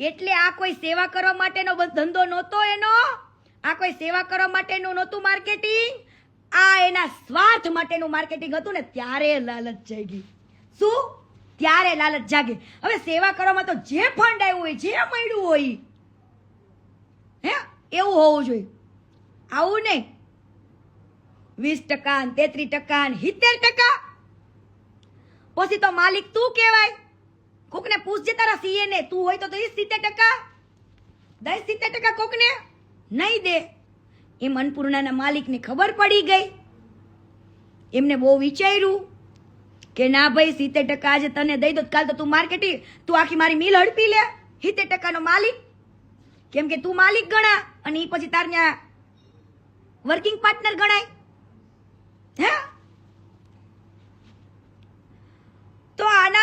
એટલે આ કોઈ સેવા કરવા માટેનો ધંધો નહોતો એનો? આ કોઈ સેવા કરવા માટેનું નહોતું માર્કેટિંગ? આ એના સ્વાર્થ માટેનું માર્કેટિંગ હતું ને ત્યારે લાલચ જાગી. શું? ત્યારે લાલચ જાગે. હવે સેવા કરવામાં તો જે ફંડ આવ્યું હોય, જે મળ્યું હોય, હે? એવું હોવું જોઈએ. આવું નહીં. વીસ ટકા તેત્રીસ ટકા સિત્તેર ટકા. પછી તો માલિક તું કહેવાય. કોકને પૂછજે તારા સીએ ને. તું હોય તો દઈશ સિત્તેર ટકા. દઈશ સિત્તેર ટકા કોકને. નહીં દે. એમ અન્નપૂર્ણાના માલિકને ખબર પડી ગઈ. એમને બહુ વિચાર્યું કે ના ભાઈ, સિત્તેર ટકા આજે તને દઈ દો કાલ તો તું માર્કેટિંગ, તું આખી મારી મિલ હડપી લે. સિત્તેર ટકાનો માલિક. કેમ કે તું માલિક ગણા અને એ પછી તાર વર્કિંગ પાર્ટનર ગણાય. હે?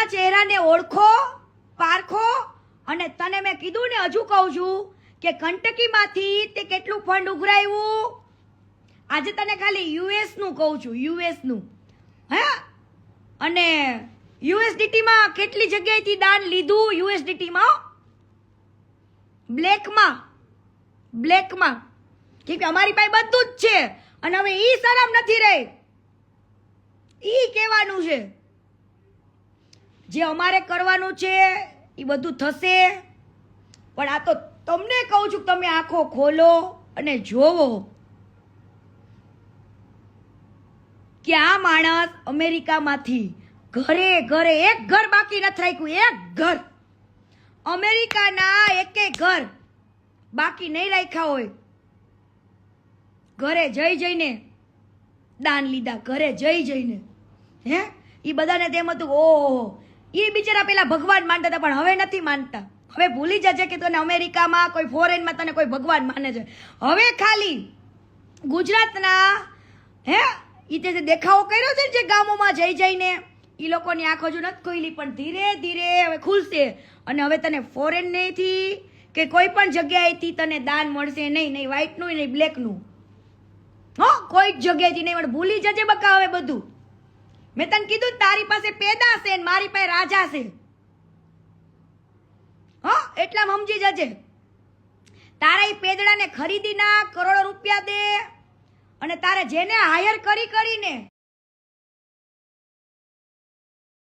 ચહેરાને ઓળખો, પારખો અને તને મેં કીધું ને હજુ કહું છું કે કંટકીમાંથી તે કેટલું ફંડ ઉઘરાયું? આજે તને ખાલી યુએસનું કહું છું, યુએસનું. હે? અને યુએસડીટીમાં કેટલી જગ્યાએથી દાન લીધું યુએસડીટીમાં? બ્લેકમાં. બ્લેકમાં. કેમ કે અમારી પાસે બધું જ છે અને હવે એ શરમ નથી રહી. એ કહેવાનું છે. જે અમારે કરવાનું છે, એ બધું થશે. પણ આ તો તમને કહું છું તમે આંખો ખોલો અને જોવો કે આ માણસ અમેરિકામાંથી ઘરે ઘરે એક ઘર બાકી નથી રાખ્યું, એક ઘર. અમેરિકાના એકે ઘર બાકી નહીં રાખ્યા હોય. ઘરે જઈ જઈને દાન લીધા, ઘરે જઈ જઈને. હે? એ બધાને તેમ હતું ઓહો એ બિચારા પેલા ભગવાન માનતા હતા, પણ હવે નથી માનતા. હવે ભૂલી જજે કે તને અમેરિકામાં કોઈ ફોરેનમાં તને કોઈ ભગવાન માને છે. હવે ખાલી ગુજરાતના, હે? એ જે દેખાવો કર્યો છે જે ગામોમાં જઈ જઈને એ લોકોની આંખો જો નથી ખોલી, પણ ધીરે ધીરે હવે ખુલશે. અને હવે તને ફોરેન નહીંથી કે કોઈ પણ જગ્યાએથી તને દાન મળશે નહીં નહીં વ્હાઈટનું નહીં બ્લેકનું હો, કોઈ જ જગ્યાએથી નહીં મળે ભૂલી જજે બકા હવે બધું. મેં તને કીધું તારી પાસે પેદા છે મારી પાસે રાજા છે. હા એટલા સમજી જજે. તારા એ પેદડાને ખરીદી ના, કરોડો રૂપિયા દે અને તારે જેને હાયર કરી કરીને